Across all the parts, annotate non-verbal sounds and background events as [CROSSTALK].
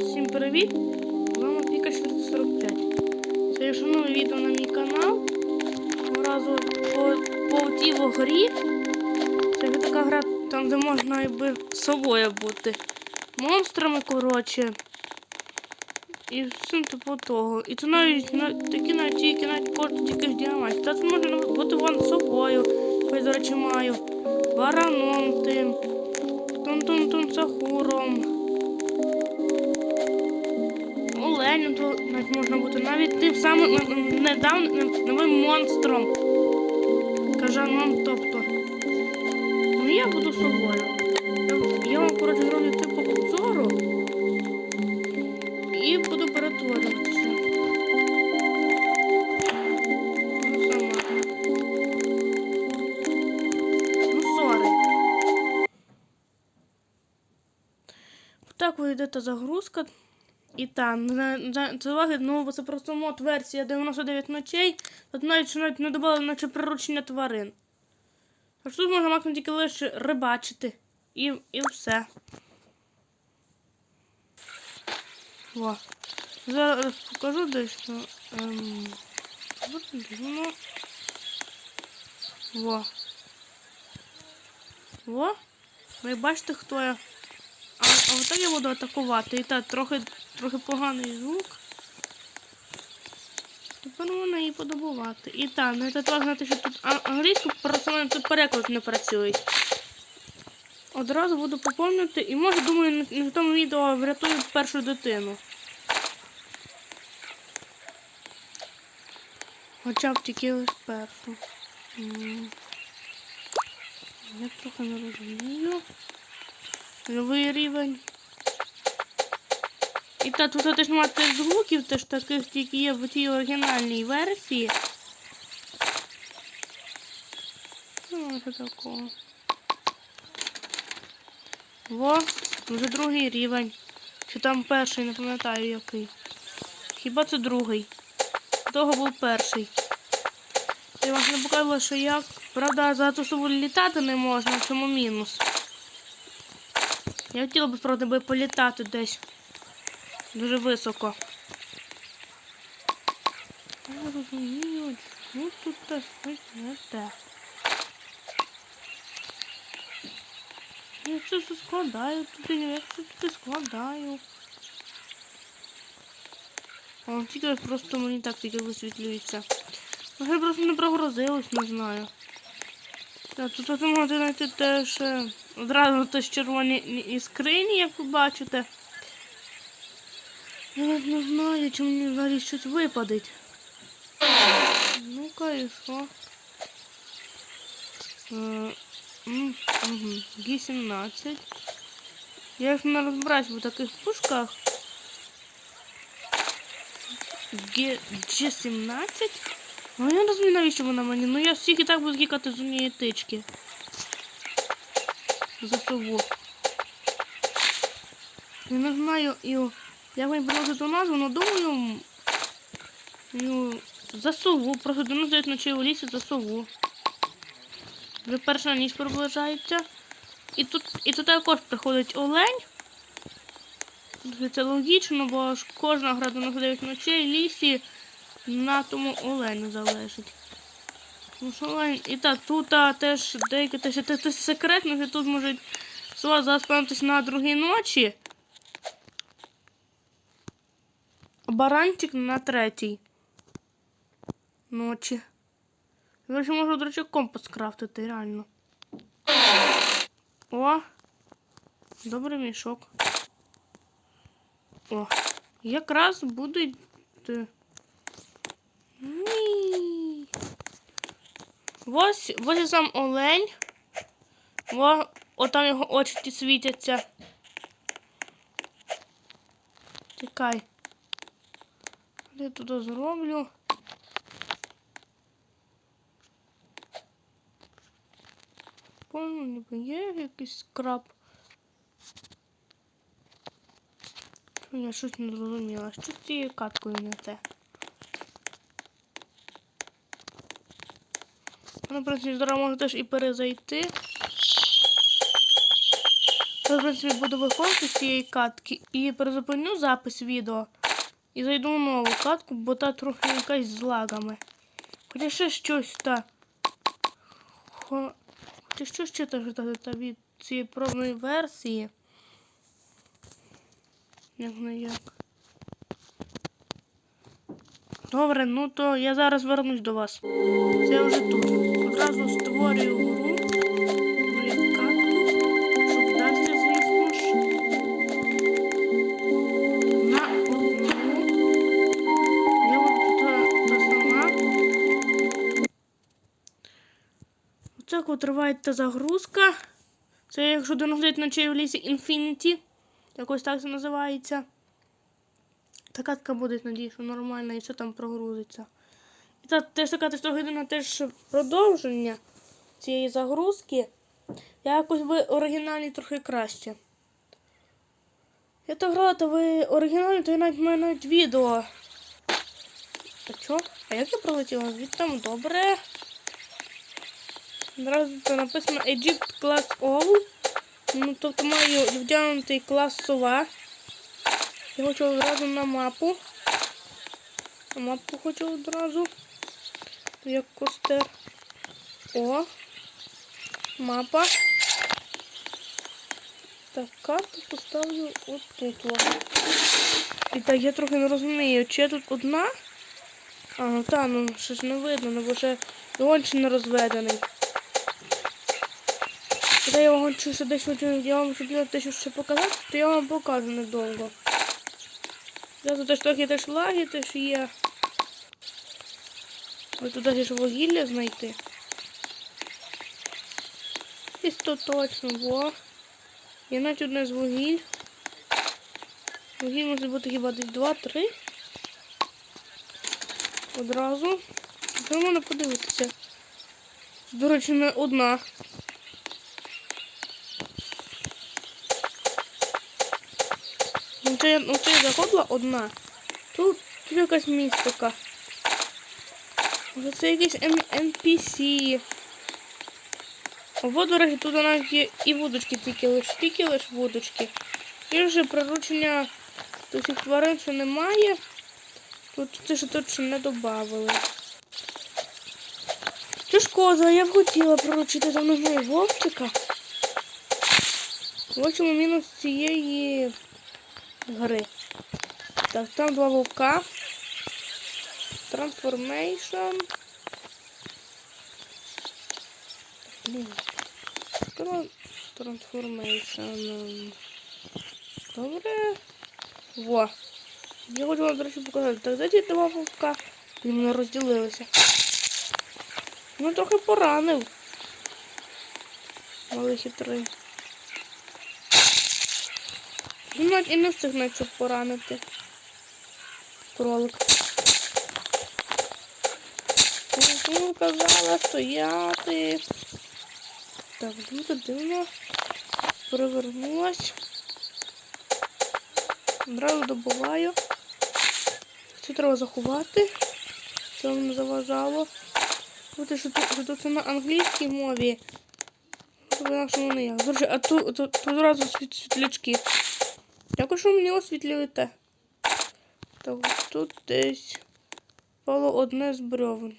Всім привіт! Вами Піка 445. Це є нове відео на мій канал. Цього разу по, в грі. Це така гра, там де можна якби собою бути. Монстрами, коротше. І всім типу того. І це навіть на, такі навіть тільки навіть коштують якихось діамантів. Та це можна бути вон собою. Я, до речі, маю. Бараном тим. Тун-тун-тун Сахуром. Оленем то навіть можна бути. Навіть тим самим недавним новим монстром. Кажаном, тобто. Ну я буду собою. Так та загрузка. І там, це вигідно, бо це просто мод версія 99 ночей. Тут навіть що навіть не додали наче приручення тварин. Тож тут можна максимум тільки лише рибачити. І, і все. Во. Зараз покажу дещо. Ем. Во. Во. Ви бачите, хто я. А, отак я буду атакувати. І так, трохи, трохи поганий звук. Тепер можна її подобувати. І так, ну це треба знати, що тут англійську просто тут переклад не працює. Одразу буду поповнювати і може, думаю, на тому відео врятую першу дитину. Хоча б тільки лише першу. Я трохи не розумію. Новий рівень. І так, тут теж немає тих звуків, теж таких тільки є в тій оригінальній версії. Ну, що такого. Во, вже другий рівень. Чи там перший, не пам'ятаю який. Хіба це другий? Того був перший. Я вам не показувала, що як. Правда, за собою літати не можна, в чому мінус. Я хотіла б, правда, би політати десь. Дуже високо. Я розумію, ну тут щось не те. Я це все складаю, тут я все тут складаю. О, тільки просто мені так тільки висвітлюється. Може просто не прогрузилось, не знаю. Так, тут можете знайти теж одразу теж червоні і- іскрині, як ви бачите. Я не знаю, чи мені взагалі щось випадить. Ну-ка, і що? Е, м, мгм, Г-17. Я їх не розбираюсь в таких пушках. Г- G17? Ну я не розумію, навіщо вона мені. Ну я всіх і так буду кікати з однієї тички. За сову. Я не знаю, як мені приносить ту назву, але думаю. Ну, за сову. Просто до нас дають ночі у лісі за сову. Вже перша ніч приближається. І тут, і тут також приходить олень. Це логічно, бо ж кожна гра до ночей, лісі на тому оленю залежить. Ну, що олень. І так, тут а, теж деякі теж це секретно, що тут можуть сова заспавнитися на другій ночі. Баранчик на третій ночі. Я ще можу, до речі, компас крафтити, реально. О! Добрий мішок. О, якраз будуть. Ось, ось сам олень. Во, отам його очі світяться. Чекай. Я туди зроблю. Певно, ніби є якийсь скраб. Я щось не зрозуміла. Що з цією каткою не те? В принципі, зараз може теж і перезайти. зараз, в принципі, буду виходити з цієї катки і призупиню запис відео. І зайду в нову катку, бо та трохи якась з лагами. Хоча ще щось та. Хо... Хоча що ще та ждати та від цієї пробної версії. Як не як. Добре, ну то я зараз вернусь до вас. Це я вже тут. Одразу створюю гру. Ну, як карту. Щоб вдасться, звісно ж. На одну. Я буду тут та сама. Оце коли триває та загрузка. Це якщо на чай в лісі Infinity. Якось так це називається. Та катка буде, надію, що нормальна і все там прогрузиться. І та теж така година теж продовження цієї загрузки. Якось в оригіналі трохи краще. Я то грала, то в оригіналі, то я навіть в мене навіть відео. А чо? А як я пролетіла? Звідти там добре. Одразу це написано Egypt Class All. Ну, тобто маю вдягнутий клас сова. Я хочу одразу на мапу. На мапу хочу одразу. Як костер. О. Мапа. Так, карту поставлю отут. о. І так, я трохи не розумію, чи я тут одна? А, ну та, ну ще ж не видно, ну бо ще гонч не розведений. Коли я вам хочу ще дещо я вам хотіла те, що ще показати, то я вам покажу недовго. Я тут трохи теж лаги теж є. Ось тут теж вугілля знайти. І то точно, во. Є навіть одне з вугіль. Вугіль може бути хіба десь два-три. Одразу. Можна подивитися. До речі, не одна. Ну, це, я- ну, заходила одна. Тут, тут якась містика. Це якийсь NPC. Або, до речі, тут навіть є і вудочки тільки лиш, тільки лиш вудочки. І вже приручення цих тварин ще немає. Тут це ще ще не додавали. Це ж коза, я б хотіла приручити за мною вовчика. В общем, мінус цієї гри. Так, там два вовка. Трансформейшн. Блін. Трансформейшн. Добре. Во. Я хочу вам, до речі, показати. Так, де ті два вовка? І вони розділилися. Ну, трохи поранив. Але хитрий. Він навіть і не встиг навіть щоб поранити. Кролик. Ну, казала стояти. Так, дуже дивно. Перевернулась. Одразу добуваю. Це треба заховати. Що вам заважало. Бути, що тут, що це на англійській мові. Інакше не як. До а тут, одразу світ, світлячки. Якось що мені освітлюєте? Так, тут десь впало одне з бревен.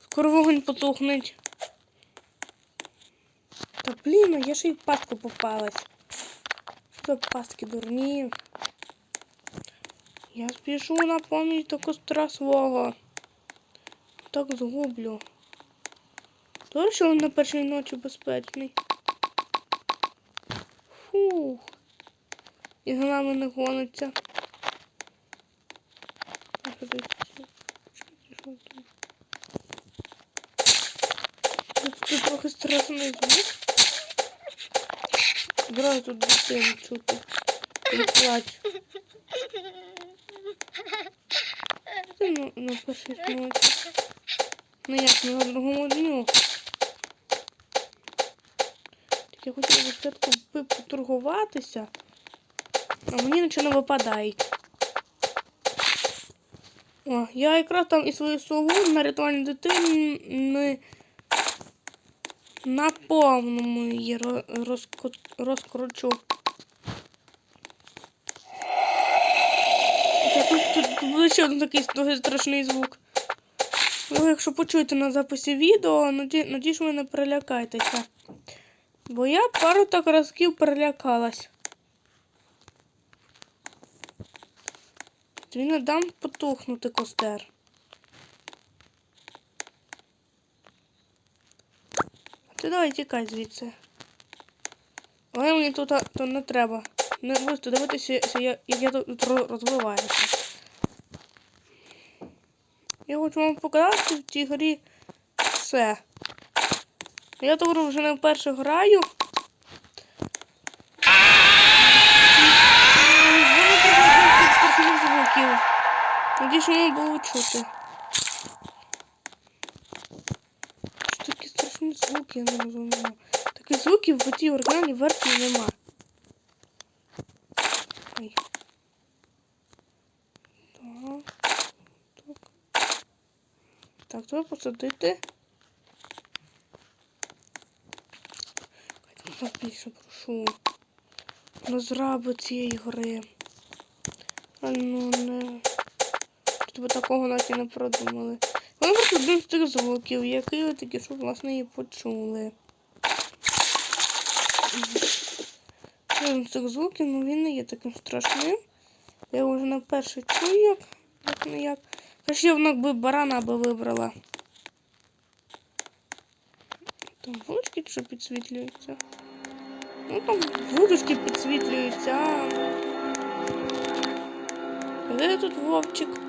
Скоро вогонь потухнеть. Та блін, а я ще й в пастку попалась. Що пастки дурні. Я спішу на поміч до костра свого. Так згублю. То, що він на першій ночі безпечний. Фух. І за нами не гониться. Тут? Трохи страшний звук. Одразу тут дитину чути. Не плач. Це на, на першій ночі. Ну як на другому дню. Так я хотіла спочатку поторгуватися. А мені нічого не випадає. О, я якраз там і свою сову на рятуванні дитини на повному її розкручу. Тут, буде ще один такий дуже страшний звук. Ви, якщо почуєте на записі відео, наді, надіюсь, ви не перелякайтеся. Бо я пару так разків перелякалась. Тобі не дам потухнути костер. А ти давай тікай звідси. Але мені тут то не треба. Не будете дивитися, як я тут ро- розвиваюся. Я хочу вам показати в цій грі все. Я тут вже не вперше граю. Воно прибігає страшних звуків. Воно було чути. Що такі страшні звуки, я не розумію. Таких звуків в цій оригінальній версії нема. Ой. Так. Так. Так, треба посадити. Я більше прошу. Розраби цієї гри. А ну не. Тобто такого і не продумали. Вони просто один з тих звуків, які ви такі, щоб власне і почули. Один з цих звуків, ну він не є таким страшним. Я вже на перше чую, як, як не як. Краще вона б барана би вибрала. Там вудочки що підсвітлюються. Ну там вудочки підсвітлюються. Де тут вовчик?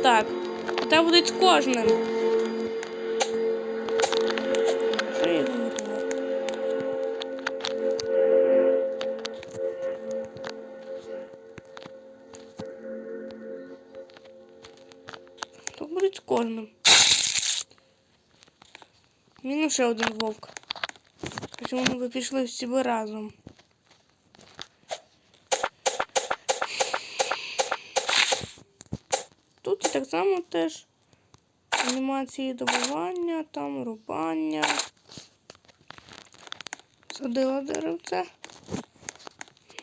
От так. Та буде з кожним. Що я говорила? То буде з кожним. Мінус ще один вовк. Чому ми пішли всі би разом? Само теж анімації добування, там рубання. Садила деревце.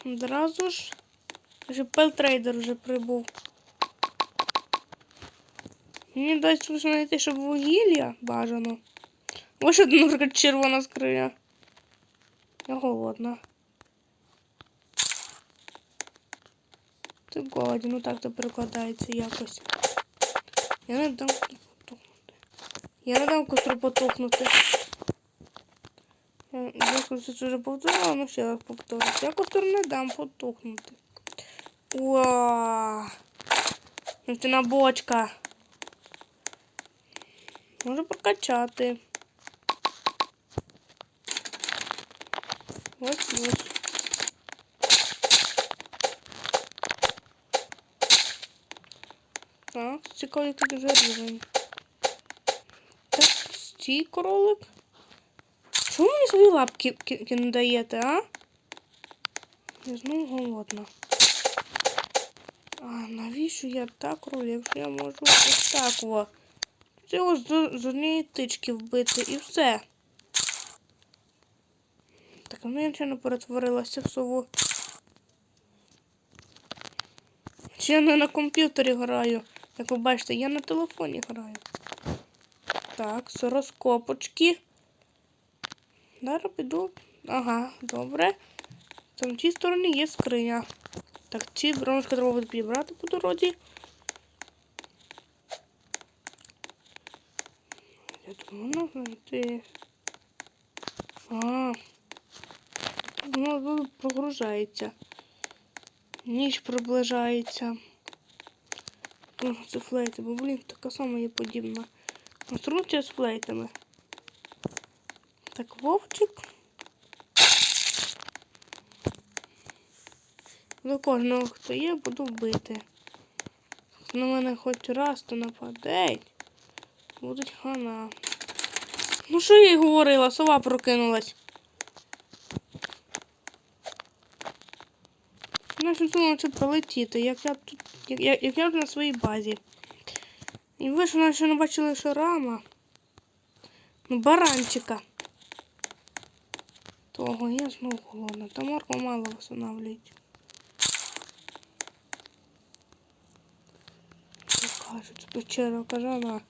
Одразу ж. Вже пелтрейдер вже прибув. Мені дасть знайти, щоб вугілля бажано. Ось одна, наприклад, [LAUGHS] червона скриня. Я голодна. Ти голодні, ну так то перекладається якось. Я не дам потухнути. Я не дам костру потухнути. Деколи це вже повторила, але ще раз повторюсь. Я костру не дам потухнути. Уа! Нефтяна бочка. Можу прокачати. Ось ось. Цікавий тут рівень. Так, стій, кролик. Чому мені свої лапки ки- ки- не даєте, а? Я знову голодна. А навіщо я так роблю, якщо я можу ось так о. Це ось з, з однієї тички вбити і все. Так, ну я нічого перетворилася в сову. Чи я не на комп'ютері граю? Як ви бачите, я на телефоні граю. Так, сороскопочки. Зараз піду. Ага, добре. Там в тій стороні є скриня. Так, ці бронзки треба буде підібрати по дорозі. Я думаю, ну знайти. А. Воно тут прогружається. Ніч приближається. Це флейти, бо, блін, така сама є подібна. Конструкція з флейтами. Так, вовчик. До кожного, хто є, буду вбити. Хто на мене хоч раз, то нападеть. Будуть хана. Ну що я й говорила, сова прокинулась. Нащо думала це пролетіти, як я тут. Як, як, як я вже на своїй базі. І ви ж наче не бачили, що рама. Ну, баранчика. Того, я знову голодна. Та морква мало встановлюють. Кажуть, печера кажана.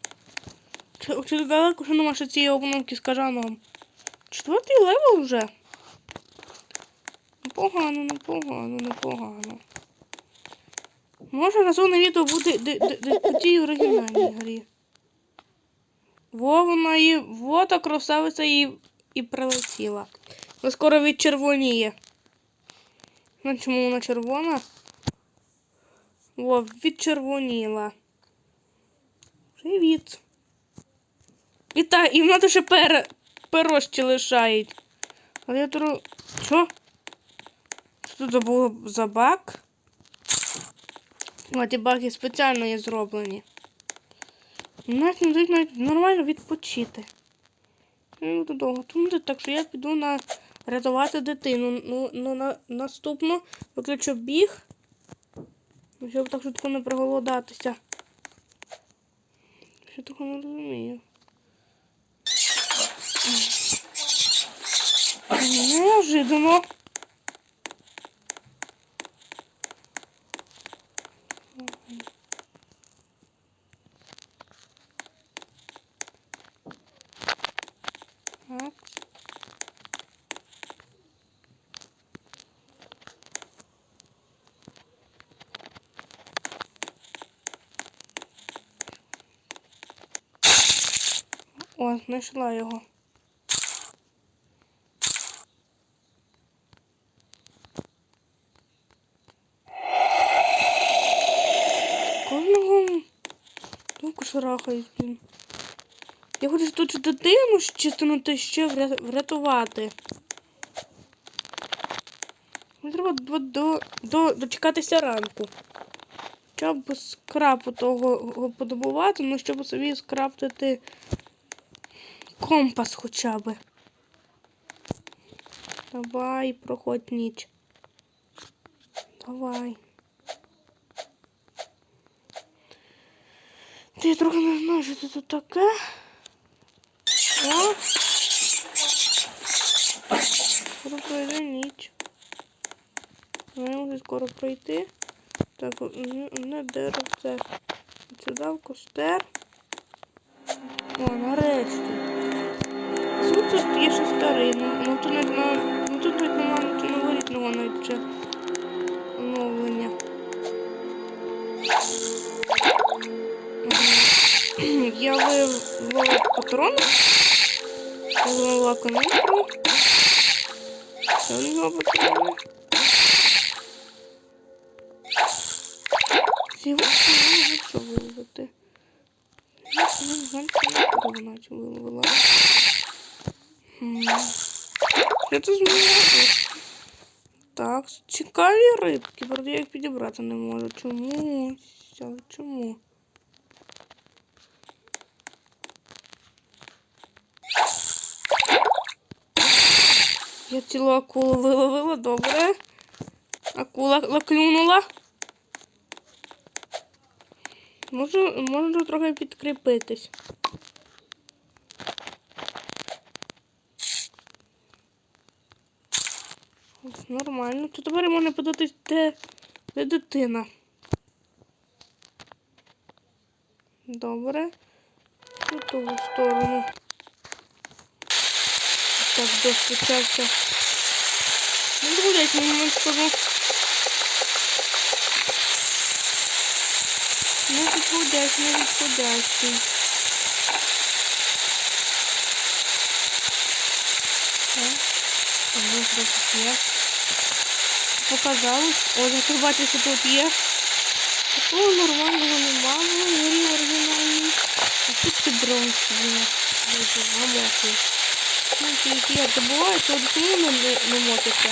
Чи, чи далеко що нема ще цієї обновки з кажаном? Четвертий левел вже. Непогано, непогано, непогано. Може наступне відео буде де, де, де, по тій оригінальній грі. Во вона і во та красавиця і, і прилетіла. Вона скоро відчервоніє. Ну чому вона червона? Во, відчервоніла. Привіт. І вона тут ще пере, перо ще лишають. Але я тру... Що? Що тут забула за баг? А ті баги спеціально є зроблені. Навіть не дають навіть нормально відпочити. Я буду довго тумити, так що я піду на рятувати дитину. Ну, ну на наступну виключу біг. Ну, Щоб так швидко не проголодатися. Я того не розумію. Неожиданно. Так. О, знайшла його. Кожного думку шарахають, блін. Я хочу тут дитину щитинути ще врятувати. Треба до, до, до, дочекатися ранку. Щоб скрапу того подобувати, ну щоб собі скрафтити компас хоча б. Давай, проходь ніч. Давай. Ти трохи не знаю, що це тут таке. О! Скоро пройде ніч. Має вже скоро пройти. Так, не, не деревце. Сюди в костер. О, нарешті. Тут є ще старий. Ну, ну тут навіть на, ну, тут навіть нічого новорітного навіть ще оновлення. Ем, Я вивела патрони. Вивела каністру. Ще одного патрони. Всього що вивести. Ну, галька не наче вивела. Хм. Що це змінилося? Так, цікаві рибки, правда я їх підібрати не можу. Чому? Чому? Я цілу акулу виловила, добре. Акула клюнула. Можу, можу трохи підкріпитись. Нормально. То тепер можна податись, де, де дитина. Добре. В ту сторону. Так, достучався. Ну, гулять момент скажу. Не відходять, не відходящий. Так. Ага, тут є. Показалось. Ось, як ви що тут є. Такого нормального нема, ну, горі оригінальний. А тут ці бронки є. Дуже намокли. Ну, ті, я добуваю, то чому не, не, не мотиться?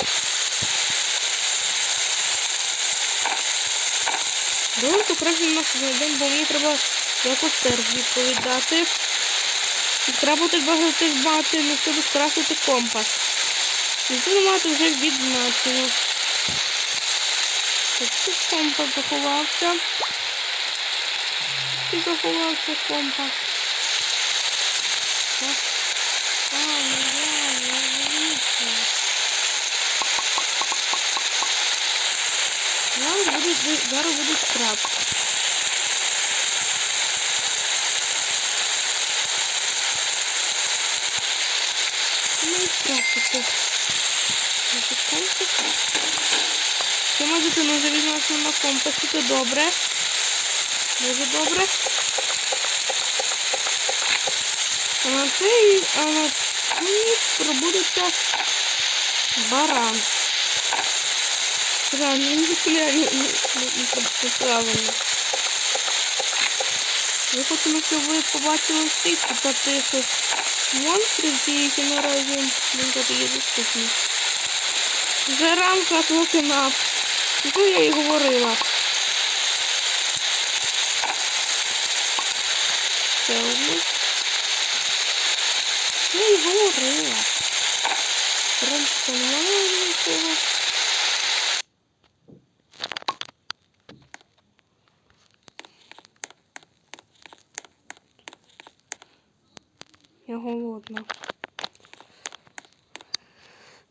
Думку краще нас знайдемо, бо мені треба якось теж відповідати. І треба буде багато мати, ну щоб скрафтити компас. І це мати вже відзначено. Тут компас заховався. Тут заховався компас. Так. А, ну я, я Зараз будуть, зараз будуть краб. Ну і краб тут. Запускаємо краб дитину відноситься на компасі, це добре. Дуже добре. А на цей, а на цю пробудеться баран. Правильно, не неправильно. неправильно. Я хочу, щоб ви побачили всіх тих монстрів, які наразі тут є доступні. Вже рамка лукина. Ну, я і говорила. Це одну. Я і говорила. Нікого. Я голодна.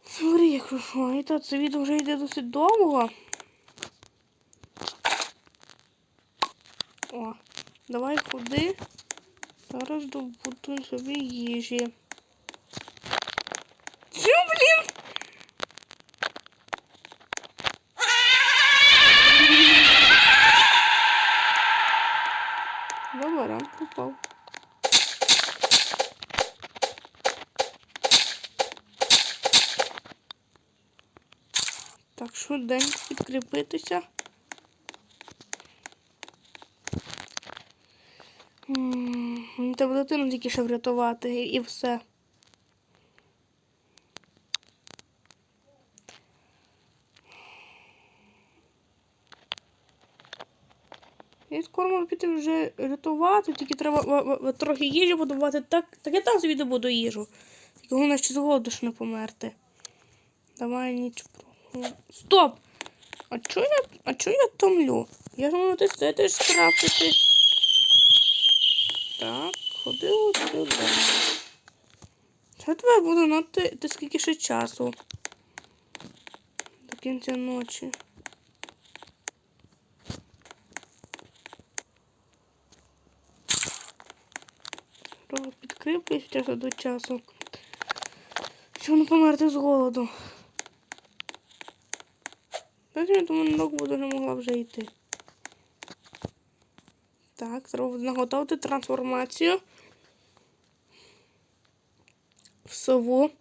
Смотри, якщо що, і та це відео вже йде досить довго. О, давай ходи. Зараз добуду собі їжі. Чо, блін? Давай, рам пропав. Так, швиденько підкріпитися. М, Мені треба дитину тільки ще врятувати і, все. І скоро можу піти вже рятувати, тільки треба трохи їжі будувати. Так, так я там собі добуду їжу. Тільки головне з голоду ж не померти. Давай ніч про. Стоп! А чо я, а чо я томлю? Я можу це теж скрафтити. Так, ходи от сюди. Що тебе буду на ти, ти скільки ще часу? До кінця ночі. Трохи підкріплюсь до часу. Щоб не померти з голоду. Потім я думаю, ног буде вже могла вже йти. Так, треба наготовити трансформацію в сову.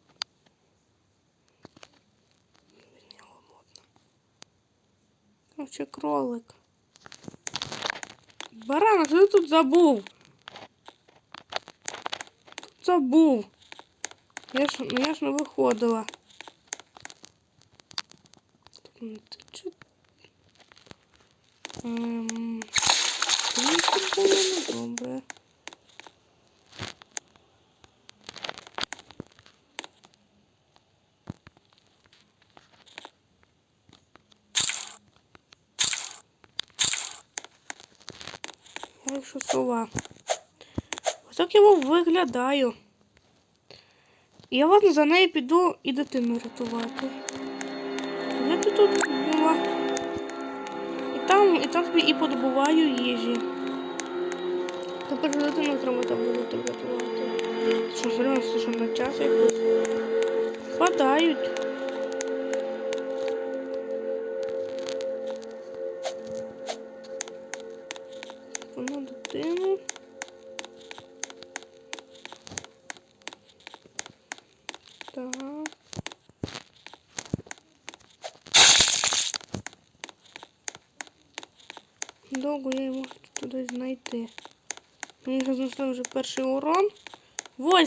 Короче, кролик. Баран, що ти тут забув? Тут забув. Я ж, я ж не виходила. Ем, було недобре. Я якщо сова. Ось так я виглядаю. Я ладно за нею піду і дитину рятувати. Ти тут була? І там, і там собі і подобуваю їжі. Тепер людину треба буде врятувати. Що зрозуміло, що на час якось. Впадають.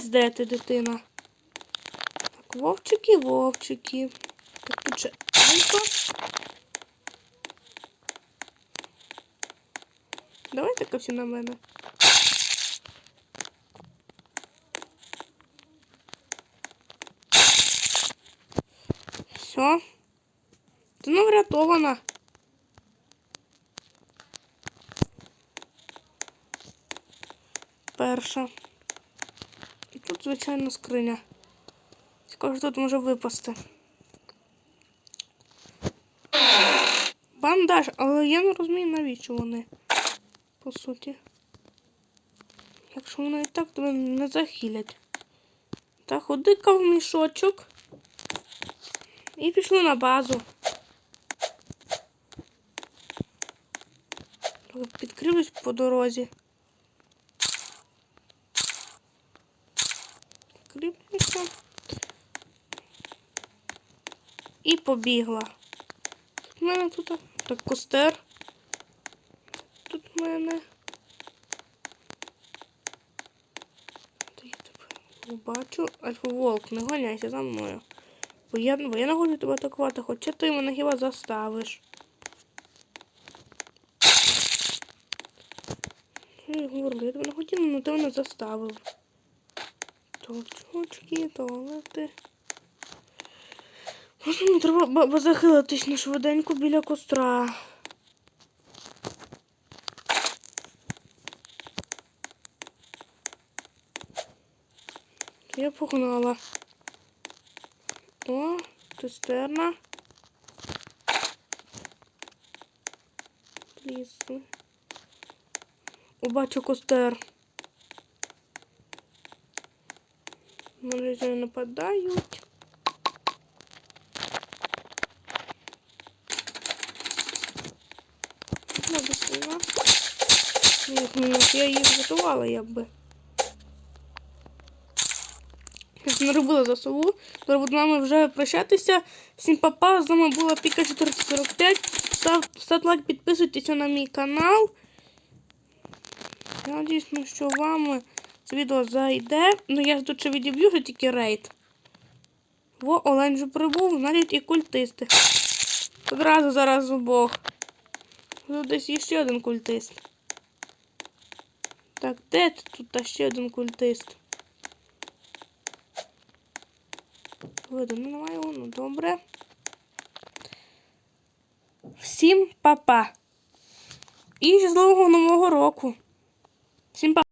Ось де ти, дитина. Так, вовчики, вовчики. Так тут ще альфа. Давайте всі на мене. Все. Ти ну врятована. Перша. Тут, звичайно, скриня. Цікаво, тут може випасти. Бандаж, але я не розумію, навіщо вони. По суті. Якщо вони і так тебе не захилять. Так, ходи-ка в мішочок. І пішли на базу. Підкрились по дорозі. Кріпнуся. І побігла. Тут в мене тут так костер. Тут в мене. Тебе бачу. Альфа-волк, не гоняйся за мною. Бо я, бо я не хочу тебе атакувати, хоча ти мене хіба заставиш. Я говорила? Я тебе не хотіла, але ти мене заставив. Толчочки, туалети. Просто мені треба захилитись на швиденько біля костра. Я погнала. О, цистерна. Лісу. О, бачу костер. Вони нападають. Ні, ну, я їх готувала, якби. Не робила за сову. Тепер буду з вами вже прощатися. Всім папа, з вами була Піка 445. Став, лайк, підписуйтесь на мій канал. Я надіюсь, ну, що вам це відео зайде. Ну я тут ще відіб'ю, що тільки рейд. Во, Олень вже прибув, навіть і культисти. Одразу зараз обох. Тут десь є ще один культист. Так, де тут та ще один культист? Видно, немає його, ну добре. Всім па-па. І щасливого нового року. Всім па.